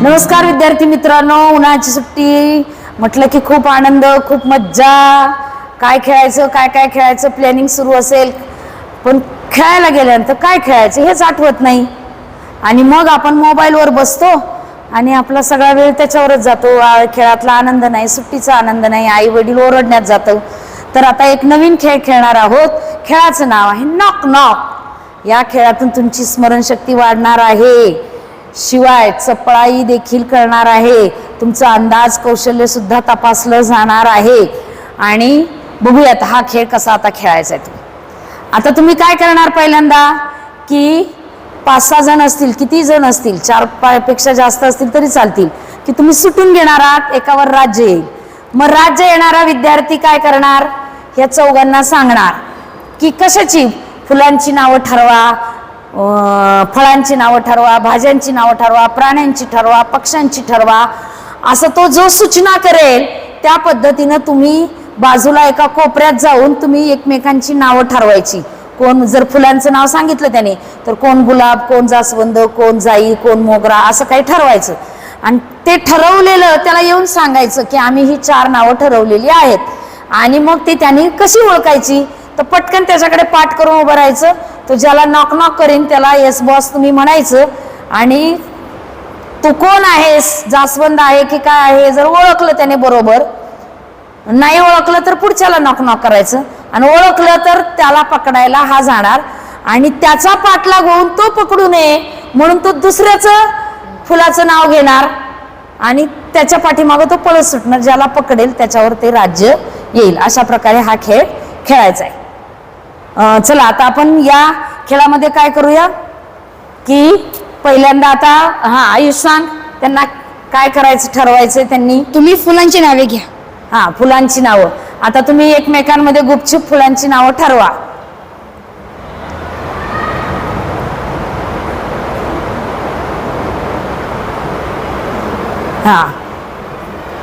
नमस्कार विद्यार्थी मित्रांनो उन्हाळ्याची सुट्टी. म्हटलं की खूप आनंद खूप मज्जा. काय खेळायचं काय काय खेळायचं प्लॅनिंग सुरू असेल. पण खेळायला गेल्यानंतर काय खेळायचं हेच आठवत नाही. आणि मग आपण मोबाईलवर बसतो आणि आपला सगळा वेळ त्याच्यावरच जातो. खेळातला आनंद नाही सुट्टीचा आनंद नाही आई वडील ओरडण्यात जातं. तर आता एक नवीन खेळ खेळणार आहोत. खेळाचं नाव आहे नॉक नॉक या खेळातून तुमची स्मरणशक्ती वाढणार आहे. शिवाय चपळाई देखील करणार आहे. तुमचं अंदाज कौशल्य सुद्धा तपासलं जाणार आहे. आणि बघूयात हा खेळ कसा आता खेळायचा आहे आता तुम्ही काय करणार पहिल्यांदा? की पाच सहा जण असतील किती जण असतील चारपेक्षा जास्त असतील तरी चालतील. की तुम्ही सुटून घेणार आहात एकावर राज्य येईल. मग राज्य येणारा विद्यार्थी काय करणार? या चौघांना सांगणार. की कशाची? फुलांची नावं ठरवा फळांची नावं ठरवा भाज्यांची नावं ठरवा प्राण्यांची ठरवा पक्ष्यांची ठरवा असं तो जो सूचना करेल त्या पद्धतीनं तुम्ही बाजूला एका कोपऱ्यात जाऊन तुम्ही एकमेकांची नावं ठरवायची. कोण जर फुलांचं नाव सांगितलं त्याने तर कोण गुलाब कोण जास्वंद कोण जाई कोण मोगरा असं काही ठरवायचं. आणि ते ठरवलेलं त्याला येऊन सांगायचं की आम्ही ही चार नावं ठरवलेली आहेत. आणि मग ती त्यांनी कशी ओळखायची? तर पटकन त्याच्याकडे पाठ करून उभं राहायचं. तो ज्याला नॉक नॉक करीन त्याला येस बॉस तुम्ही म्हणायचं. आणि तू कोण आहेस? जास्वंद आहे की काय आहे? जर ओळखलं त्याने बरोबर. नाही ओळखलं तर पुढच्याला नॉक नॉक करायचं. आणि ओळखलं तर त्याला पकडायला हा जाणार. आणि त्याचा पाठलाग होऊन तो पकडू नये. म्हणून तो दुसऱ्याचं फुलाचं नाव घेणार. आणि त्याच्या पाठीमागं तो पळत सुटणार ज्याला पकडेल त्याच्यावर ते राज्य येईल. अशा प्रकारे हा खेळ खेळायचा आहे. चला आता आपण या खेळामध्ये काय करूया? की पहिल्यांदा आता हा आयुष सांग त्यांना काय करायचं ठरवायचं त्यांनी? तुम्ही फुलांची नावे घ्या. हा फुलांची नावं. आता तुम्ही एकमेकांमध्ये गुपचूप फुलांची नावं ठरवा. हा.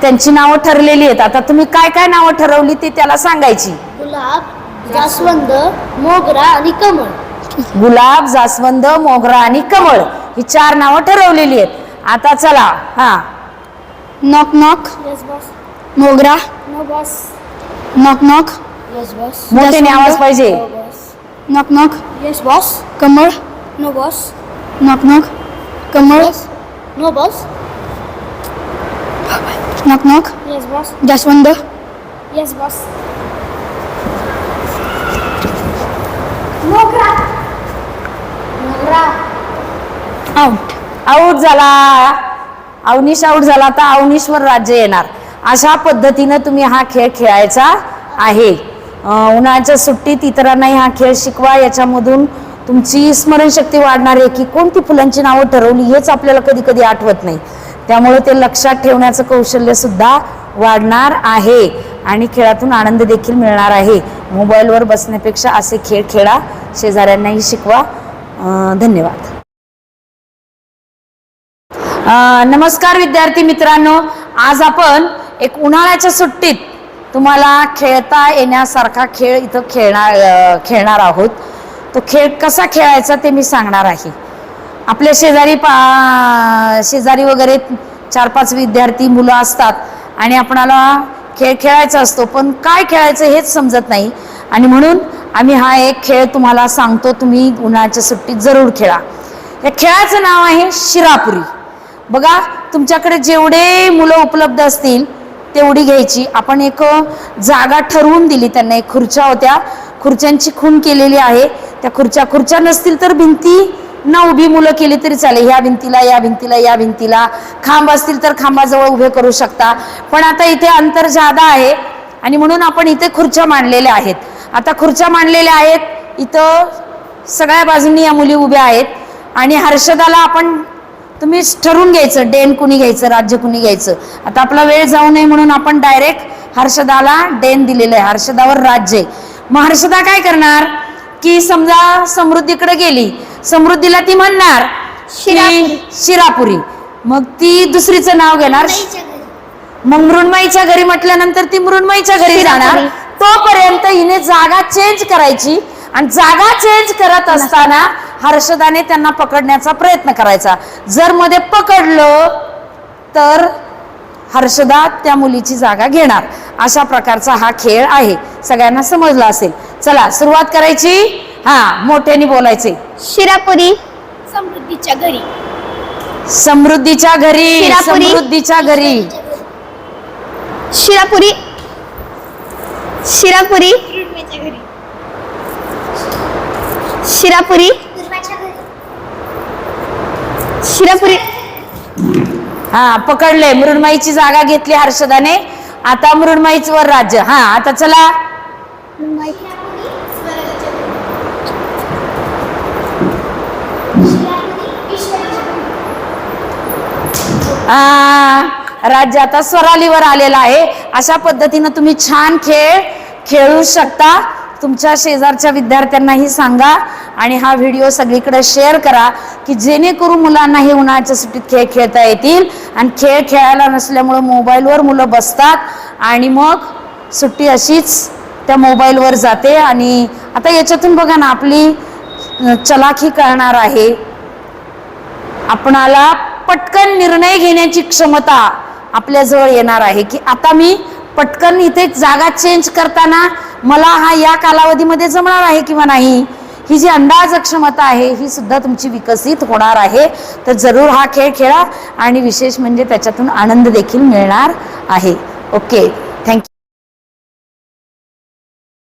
त्यांची नावं ठरलेली आहेत. आता तुम्ही काय काय नावं ठरवली ती त्याला सांगायची. गुलाब जास्वंद मोगरा आणि कमळ. गुलाब जास्वंद मोगरा आणि कमळ ही चार नावं ठरवलेली आहेत. आता चला हा. Knock knock. येस बॉस मोगरा. No boss knock knock. Yes boss मोठ्याने आवाज पाहिजे. Knock knock. येस बॉस कमळ. No boss knock knock. कमळ. No boss knock knock. Yes boss जास्वंद. येस बॉस मोगरा. मोगरा. आउट आऊट झाला. अवनीश आऊट झाला तर अवनीशवर राज्य येणार. अशा पद्धतीनं तुम्ही हा खेळ खेळायचा आहे. उन्हाळ्याच्या सुट्टीत इतरांनाही हा खेळ शिकवा. याच्यामधून तुमची स्मरणशक्ती वाढणार आहे की कोणती फुलांची नावं ठरवली हेच आपल्याला कधी कधी आठवत नाही. त्यामुळे ते लक्षात ठेवण्याचं कौशल्य सुद्धा वाढणार आहे. आणि खेळातून आनंद देखील मिळणार आहे. मोबाईलवर बसण्यापेक्षा असे खेळ खेळा. शेजाऱ्यांनाही शिकवा. धन्यवाद. नमस्कार विद्यार्थी मित्रांनो. आज आपण एक उन्हाळ्याच्या सुट्टीत तुम्हाला खेळता येण्यासारखा खेळ इथं खेळणार खेळणार आहोत. तो खेळ कसा खेळायचा ते मी सांगणार आहे. आपल्या शेजारी पा शेजारी वगैरे चार पाच विद्यार्थी मुलं असतात आणि आपणाला खेळ खेळायचा असतो पण काय खेळायचं हेच समजत नाही. आणि म्हणून आम्ही हा एक खेळ तुम्हाला सांगतो तुम्ही उन्हाळ्याच्या सुट्टीत जरूर खेळा. या खेळाचं नाव आहे शिरापुरी. बघा तुमच्याकडे जेवढे मुलं उपलब्ध असतील तेवढी घ्यायची. आपण एक जागा ठरवून दिली त्यांना. एक खुर्च्या होत्या. खुर्च्यांची खून केलेली आहे. त्या खुर्च्या खुर्च्या नसतील तर भिंती न उभी मुलं केली तरी चालेल. ह्या भिंतीला या भिंतीला या भिंतीला. खांब असतील तर खांबाजवळ उभे करू शकता. पण आता इथे अंतर जादा आहे आणि म्हणून आपण इथे खुर्च्या मांडलेल्या आहेत. आता खुर्च्या मांडलेल्या आहेत. इथं सगळ्या बाजूंनी या मुली उभ्या आहेत. आणि हर्षदाला आपण तुम्ही ठरवून घ्यायचं. डेन कुणी घ्यायचं राज्य कुणी घ्यायचं. आता आपला वेळ जाऊ नये म्हणून आपण डायरेक्ट हर्षदाला डेन दिलेलं आहे. हर्षदावर राज्य आहे. मग हर्षदा काय करणार? की समजा समृद्धीकडे गेली. समृद्धीला ती म्हणणार की शिरापुरी. मग ती दुसरीचं नाव घेणार. मग मृण्मयीच्या घरी म्हटल्यानंतर ती मृण्मयीच्या घरी जाणार. तोपर्यंत हिने जागा चेंज करायची. आणि जागा चेंज करत असताना हर्षदाने त्यांना पकडण्याचा प्रयत्न करायचा. जर मध्ये पकडलं तर हर्षदा त्या मुलीची जागा घेणार. अशा प्रकारचा हा खेळ आहे. सगळ्यांना समजला असेल. चला सुरुवात करायची. हा मोठ्याने बोलायचे शिरापुरी. समृद्धीच्या घरी. समृद्धीच्या घरी शिरापुरी. समृद्धीच्या घरी. शिरापुरी. शिरापुरी. घरी. शिरापुरी. घरी. शिरापुरी. हा पकडले मृण्मयीची जागा घेतली हर्षदाने. आता मृण्मयीच वर राज्य. हा आता चला. राज्य आता स्वरालीवर आलेला आहे. अशा पद्धतीनं तुम्ही छान खेळ खेळू शकता. तुमच्या शेजारच्या विद्यार्थ्यांनाही सांगा आणि हा व्हिडिओ सगळीकडे शेअर करा की जेणेकरून मुलांनाही उन्हाळ्याच्या सुट्टीत खेळ खेळता येतील आणि खेळ खेळायला नसल्यामुळं मोबाईलवर मुलं बसतात आणि मग सुट्टी अशीच त्या मोबाईलवर जाते आणि आता याच्यातून बघा ना आपली चलाखी करणार आहे. आपणाला पटकन निर्णय घेण्याची क्षमता आपल्याजवळ येणार आहे की आता मी पटकन इथे जागा चेंज करताना मला हा या कालावधीमध्ये जमणार आहे किंवा नाही ही जी अंदाज क्षमता आहे ही सुद्धा तुमची विकसित होणार आहे. तर जरूर हा खेळ खेळा आणि विशेष म्हणजे त्याच्यातून आनंद देखील मिळणार आहे. Okay thank you